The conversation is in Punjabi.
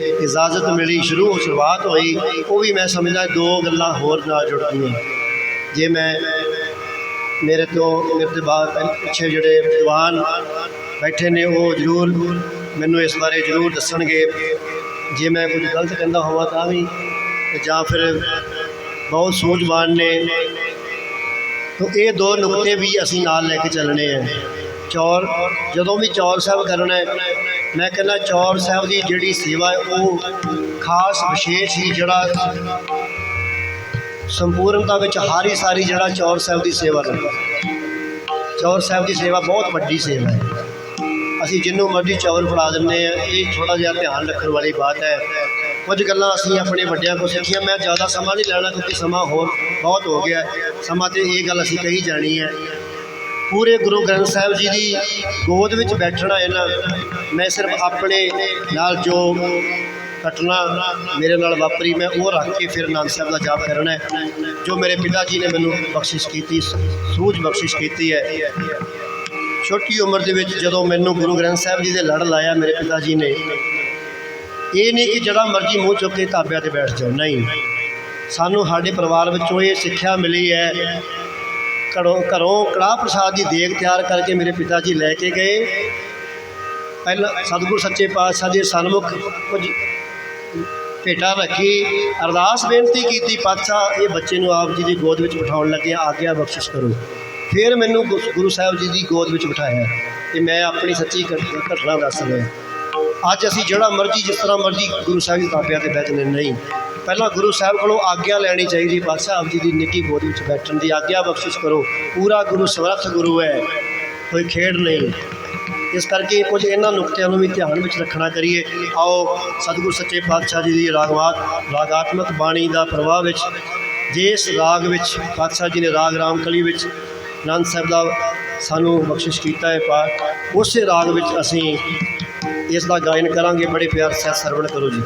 ਇਜਾਜ਼ਤ ਮਿਲੀ, ਸ਼ੁਰੂ ਸ਼ੁਰੂਆਤ ਹੋਈ, ਉਹ ਵੀ ਮੈਂ ਸਮਝਦਾ ਦੋ ਗੱਲਾਂ ਹੋਰ ਨਾਲ ਜੁੜਦੀਆਂ ਜੇ ਮੈਂ ਮੇਰੇ ਤੋਂ ਮੇਰੇ ਤੋਂ ਬਾਅਦ ਪਿੱਛੇ ਜਿਹੜੇ ਵਿਦਵਾਨ ਬੈਠੇ ਨੇ, ਉਹ ਜ਼ਰੂਰ ਮੈਨੂੰ ਇਸ ਬਾਰੇ ਜ਼ਰੂਰ ਦੱਸਣਗੇ। ਜੇ ਮੈਂ ਕੁਝ ਗਲਤ ਕਹਿੰਦਾ ਹੋਵਾਂ ਤਾਂ ਵੀ ਜਾਂ ਫਿਰ ਬਹੁਤ ਸੂਝਵਾਨ ਨੇ, ਤਾਂ ਇਹ ਦੋ ਨੁਕਤੇ ਵੀ ਅਸੀਂ ਨਾਲ ਲੈ ਕੇ ਚੱਲਣੇ ਆ। ਚੌਰ, ਜਦੋਂ ਵੀ ਚੌਰ ਸਾਹਿਬ ਕਰਨਾ ਹੈ ਮੈਂ ਕਹਿੰਦਾ ਚੌਰ ਸਾਹਿਬ ਦੀ ਜਿਹੜੀ ਸੇਵਾ ਹੈ, ਉਹ ਖਾਸ ਵਿਸ਼ੇਸ਼ ਹੀ ਜਿਹੜਾ ਸੰਪੂਰਨਤਾ ਵਿੱਚ ਹਾਰੀ ਸਾਰੀ ਜਿਹੜਾ ਚੌਰ ਸਾਹਿਬ ਦੀ ਸੇਵਾ ਕਰਦਾ ਚੌਰ ਸਾਹਿਬ ਦੀ ਸੇਵਾ ਬਹੁਤ ਵੱਡੀ ਸੇਵਾ ਹੈ। ਅਸੀਂ ਜਿੰਨੂੰ ਮਰਜ਼ੀ ਚੌਰ ਫੜਾ ਦਿੰਦੇ ਆ ਇਹ ਥੋੜਾ ਜਿਹਾ ਧਿਆਨ ਰੱਖਣ ਵਾਲੀ ਬਾਤ ਹੈ। ਕੁਝ ਗੱਲਾਂ ਅਸੀਂ ਆਪਣੇ ਵੱਡਿਆਂ ਕੋਲ ਸਿੱਖੀਆਂ, ਮੈਂ ਜ਼ਿਆਦਾ ਸਮਾਂ ਨਹੀਂ ਲੈਣਾ ਕਿਉਂਕਿ ਸਮਾਂ ਹੋਰ ਬਹੁਤ ਹੋ ਗਿਆ ਸਮਾਂ ਤੇ ਇਹ ਗੱਲ ਅਸੀਂ ਕਹੀ ਜਾਣੀ ਹੈ। ਪੂਰੇ ਗੁਰੂ ਗ੍ਰੰਥ ਸਾਹਿਬ ਜੀ ਦੀ ਗੋਦ ਵਿੱਚ ਬੈਠਣਾ ਇਹਨਾਂ ਮੈਂ ਸਿਰਫ ਆਪਣੇ ਨਾਲ ਜੋ ਘਟਨਾ ਮੇਰੇ ਨਾਲ ਵਾਪਰੀ, ਮੈਂ ਉਹ ਰੱਖ ਕੇ ਫਿਰ ਆਨੰਦ ਸਾਹਿਬ ਦਾ ਜਾਪ ਕਰਨਾ ਜੋ ਮੇਰੇ ਪਿਤਾ ਜੀ ਨੇ ਮੈਨੂੰ ਬਖਸ਼ਿਸ਼ ਕੀਤੀ ਸੂਝ ਬਖਸ਼ਿਸ਼ ਕੀਤੀ ਹੈ। ਛੋਟੀ ਉਮਰ ਦੇ ਵਿੱਚ ਜਦੋਂ ਮੈਨੂੰ ਗੁਰੂ ਗ੍ਰੰਥ ਸਾਹਿਬ ਜੀ ਦੇ ਲੜ ਲਾਇਆ ਮੇਰੇ ਪਿਤਾ ਜੀ ਨੇ, ਇਹ ਨਹੀਂ ਕਿ ਜਿਹੜਾ ਮਰਜ਼ੀ ਮੂੰਹ ਚੁੱਕ ਕੇ ਢਾਬਿਆਂ ਤੇ ਬੈਠ ਜਾਓ, ਨਹੀਂ। ਸਾਨੂੰ ਸਾਡੇ ਪਰਿਵਾਰ ਵਿੱਚੋਂ ਇਹ ਸਿੱਖਿਆ ਮਿਲੀ ਹੈ ਘਰੋਂ ਘਰੋਂ ਕੜਾਹ ਪ੍ਰਸਾਦ ਦੀ ਦੇਗ ਤਿਆਰ ਕਰਕੇ ਮੇਰੇ ਪਿਤਾ ਜੀ ਲੈ ਕੇ ਗਏ। ਪਹਿਲਾਂ ਸਤਿਗੁਰ ਸੱਚੇ ਪਾਤਸ਼ਾਹ ਦੇ ਸਨਮੁਖ ਕੁਝ ਭੇਟਾ ਰੱਖੀ। ਅਰਦਾਸ ਬੇਨਤੀ ਕੀਤੀ, ਪਾਤਸ਼ਾਹ, ਇਹ ਬੱਚੇ ਨੂੰ ਆਪ ਜੀ ਦੀ ਗੋਦ ਵਿੱਚ ਬਿਠਾਉਣ ਲੱਗੇ ਆਗਿਆ ਬਖਸ਼ਿਸ਼ ਕਰੋ। ਫਿਰ ਮੈਨੂੰ ਗੁ- ਗੁਰੂ ਸਾਹਿਬ ਜੀ ਦੀ ਗੋਦ ਵਿੱਚ ਬਿਠਾਇਆ ਤੇ ਮੈਂ ਆਪਣੀ ਸੱਚੀ ਘਟਨਾ ਦੱਸ ਰਿਹਾ। ਅੱਜ ਅਸੀਂ ਜਿਹੜਾ ਮਰਜ਼ੀ, ਜਿਸ ਤਰ੍ਹਾਂ ਮਰਜ਼ੀ ਗੁਰੂ ਸਾਹਿਬ ਦੀ ਤਾਬਿਆਂ ਤੇ ਬੈਠਨੇ ਨਹੀਂ। ਪਹਿਲਾਂ ਗੁਰੂ ਸਾਹਿਬ ਕੋਲੋਂ ਆਗਿਆ ਲੈਣੀ ਚਾਹੀਦੀ ਪਾਤਸ਼ਾਹ ਆਪ ਜੀ ਦੀ ਨਿੱਕੀ ਗੋਦ ਵਿੱਚ ਬੈਠਣ ਦੀ ਆਗਿਆ ਬਖਸ਼ਿਸ਼ ਕਰੋ। ਪੂਰਾ ਗੁਰੂ ਸਮਰੱਥ ਗੁਰੂ ਹੈ, ਕੋਈ ਖੇਡ ਨਹੀਂ। ਇਸ ਕਰਕੇ ਕੁਝ ਇਹਨਾਂ ਨੁਕਤਿਆਂ ਨੂੰ ਵੀ ਧਿਆਨ ਵਿੱਚ ਰੱਖਣਾ ਕਰੀਏ। ਆਓ, ਸਤਿਗੁਰ ਸੱਚੇ ਪਾਤਸ਼ਾਹ ਜੀ ਦੀ ਰਾਗਵਾਤ, ਰਾਗਾਤਮਕ ਬਾਣੀ ਦਾ ਪ੍ਰਵਾਹ ਵਿੱਚ, ਜਿਸ ਰਾਗ ਵਿੱਚ, ਪਾਤਸ਼ਾਹ ਜੀ ਨੇ ਰਾਗ ਰਾਮ ਕਲੀ ਵਿੱਚ ਆਨੰਦ ਸਾਹਿਬ ਦਾ ਸਾਨੂੰ ਬਖਸ਼ਿਸ਼ ਕੀਤਾ ਹੈ ਪਾਠ, ਉਸੇ ਰਾਗ ਵਿੱਚ ਅਸੀਂ ਇਸ ਦਾ ਗਾਇਨ ਕਰਾਂਗੇ। ਬੜੇ ਪਿਆਰ ਸਹਿ ਸਰਵਣ ਕਰੋ ਜੀ।